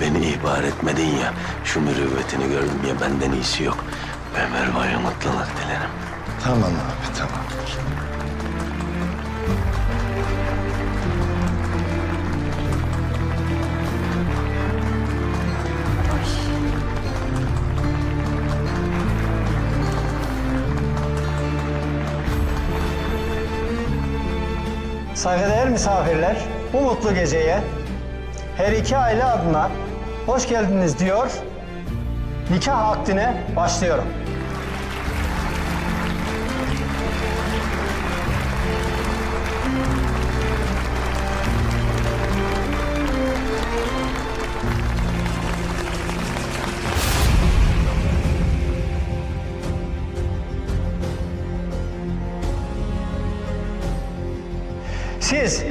Beni ihbar etmedin ya. Şu mürüvvetini gördüm ya benden iyisi yok. Ömer Bay'a mutluluk dilerim. Tamam abi tamam. Saygıdeğer misafirler, bu mutlu geceye her iki aile adına hoş geldiniz diyor. Nikah akdine başlıyorum. Siz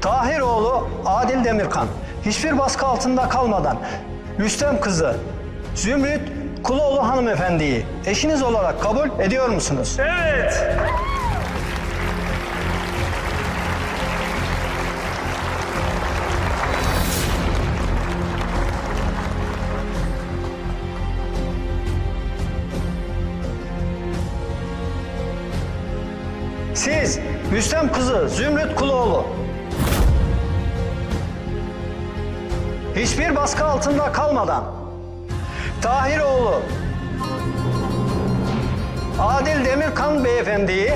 Tahiroğlu Adil Demirkan hiçbir baskı altında kalmadan Rüstem kızı Zümrüt Kuloğlu hanımefendiyi eşiniz olarak kabul ediyor musunuz? Evet. Siz Rüstem kızı Zümrüt Kuloğlu hiçbir baskı altında kalmadan Tahiroğlu Adil Demirkan beyefendiyi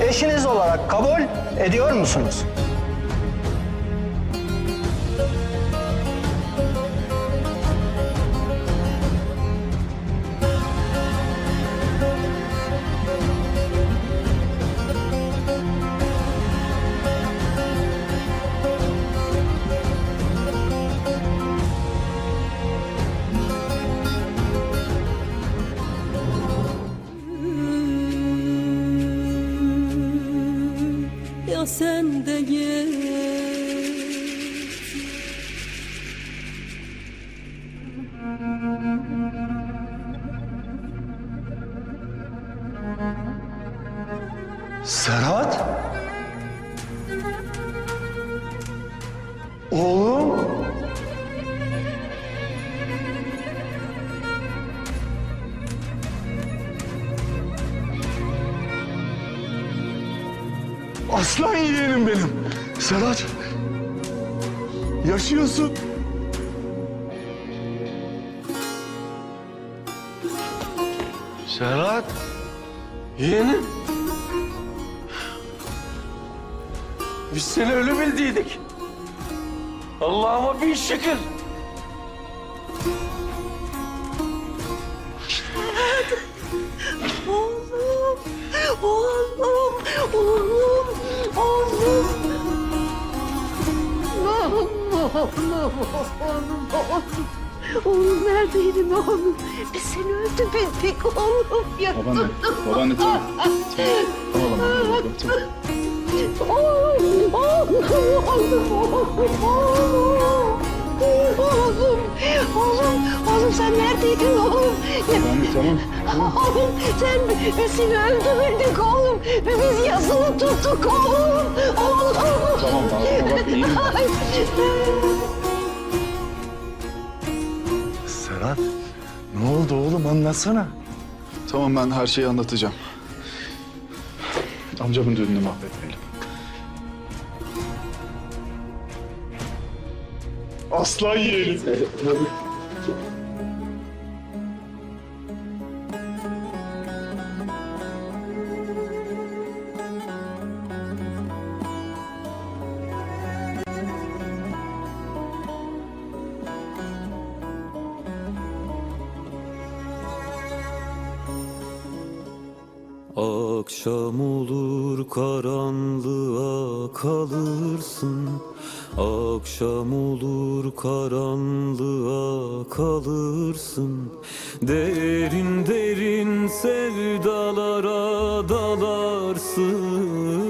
eşiniz olarak kabul ediyor musunuz? Serhat? Oğlum? Aslan yeğenim benim. Serhat. Yaşıyorsun. Serhat. Yeğenim. Biz seni ölü bildiydik. Allah'ıma bin şükür. Oğlum, oğlum, oğlum, oğlum. Oğlum, oğlum, oğlum, oğlum. Neredeydin oğlum? Biz seni öldü bildik oğlum. Babaanne, babaanne tamam. Tamam, tamam, tamam. Oğlum, oğlum, oğlum, oğlum, oğlum. Oğlum, oğlum, sen neredeydin oğlum? Babaanne tamam. Oğlum sen seni öldürmedik oğlum. Ve biz yazılı tuttuk oğlum. Oğlum. Tamam, ağzına bak, iyiyim. Serhat. Ne oldu oğlum anlatsana. Tamam ben her şeyi anlatacağım. Amcamın düğününü mahvetmeyelim. Aslan yeğenim. Akşam olur karanlığa kalırsın. Akşam olur karanlığa kalırsın. Derin derin sevdalara dalarsın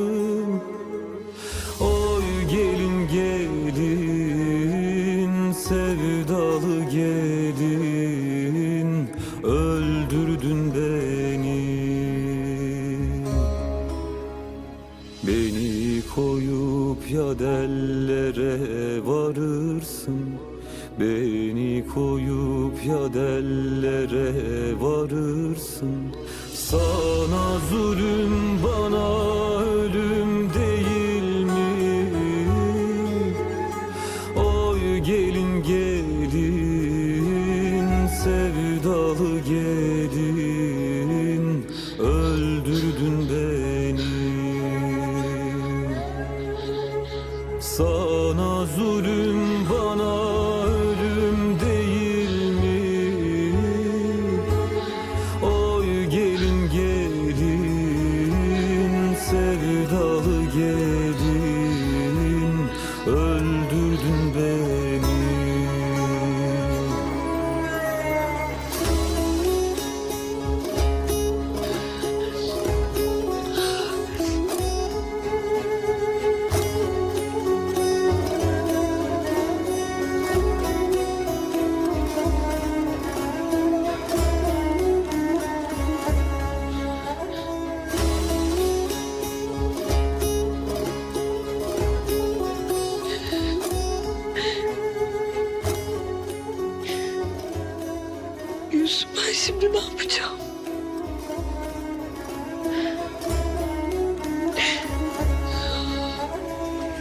koyup ya dellere varırsın. Beni koyup ya dellere varırsın. Sana zulüm bana ölüm değil mi? Oy gelin gelin sevdalı gelin sevdalı Yusuf ben şimdi ne yapacağım?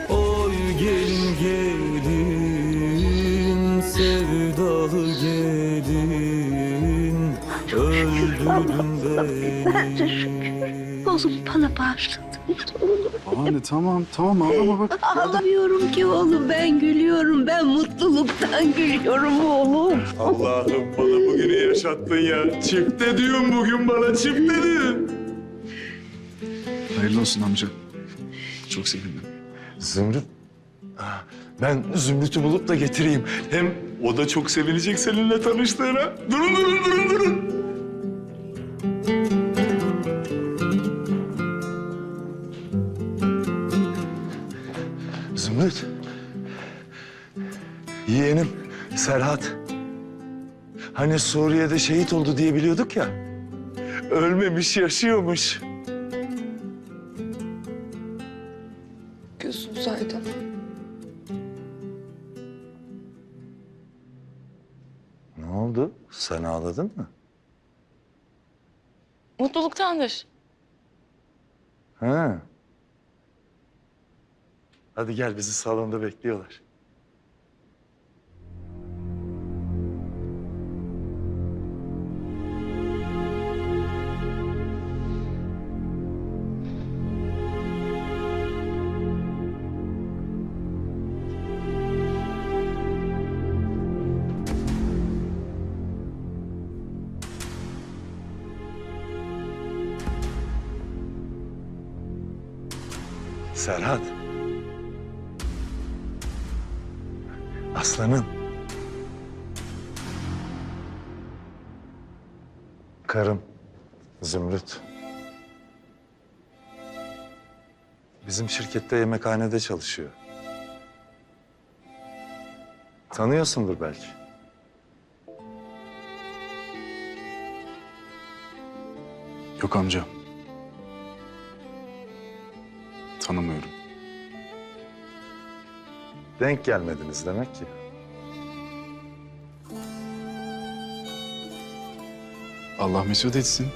Oy gelin gelin sevdalı gelin öldürdün beni. Oğlum bana bağışladın. Babaanne tamam tamam ağlama bak. Ağlamıyorum ki oğlum ben gülüyorum. Ben mutluluktan gülüyorum oğlum. Allah'ım bana bugünü yaşattın ya. Çift de diyorsun bugün bana çift de diyorsun. Hayırlı olsun amca. Çok sevindim. Zümrüt. Ha, Ben Zümrüt'ü bulup da getireyim. Hem o da çok sevinecek seninle tanıştığına. Durun durun durun durun. Serhat. Hani Suriye'de şehit oldu diye biliyorduk ya. Ölmemiş, yaşıyormuş. Gözünüz aydın. Ne oldu? Sen ağladın mı? Mutluluktandır. Ha. Hadi gel bizi salonda bekliyorlar. Serhat. Aslanım. Karım. Zümrüt. Bizim şirkette yemekhanede çalışıyor. Tanıyorsundur belki. Yok amca. Tanımıyorum. Denk gelmediniz demek ki. Allah mesut etsin.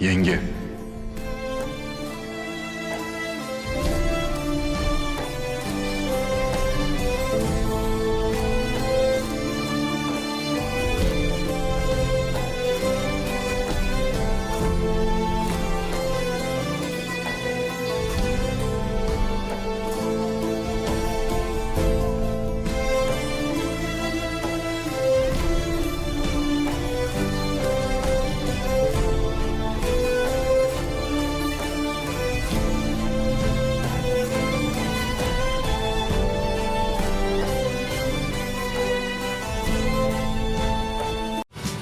Yenge.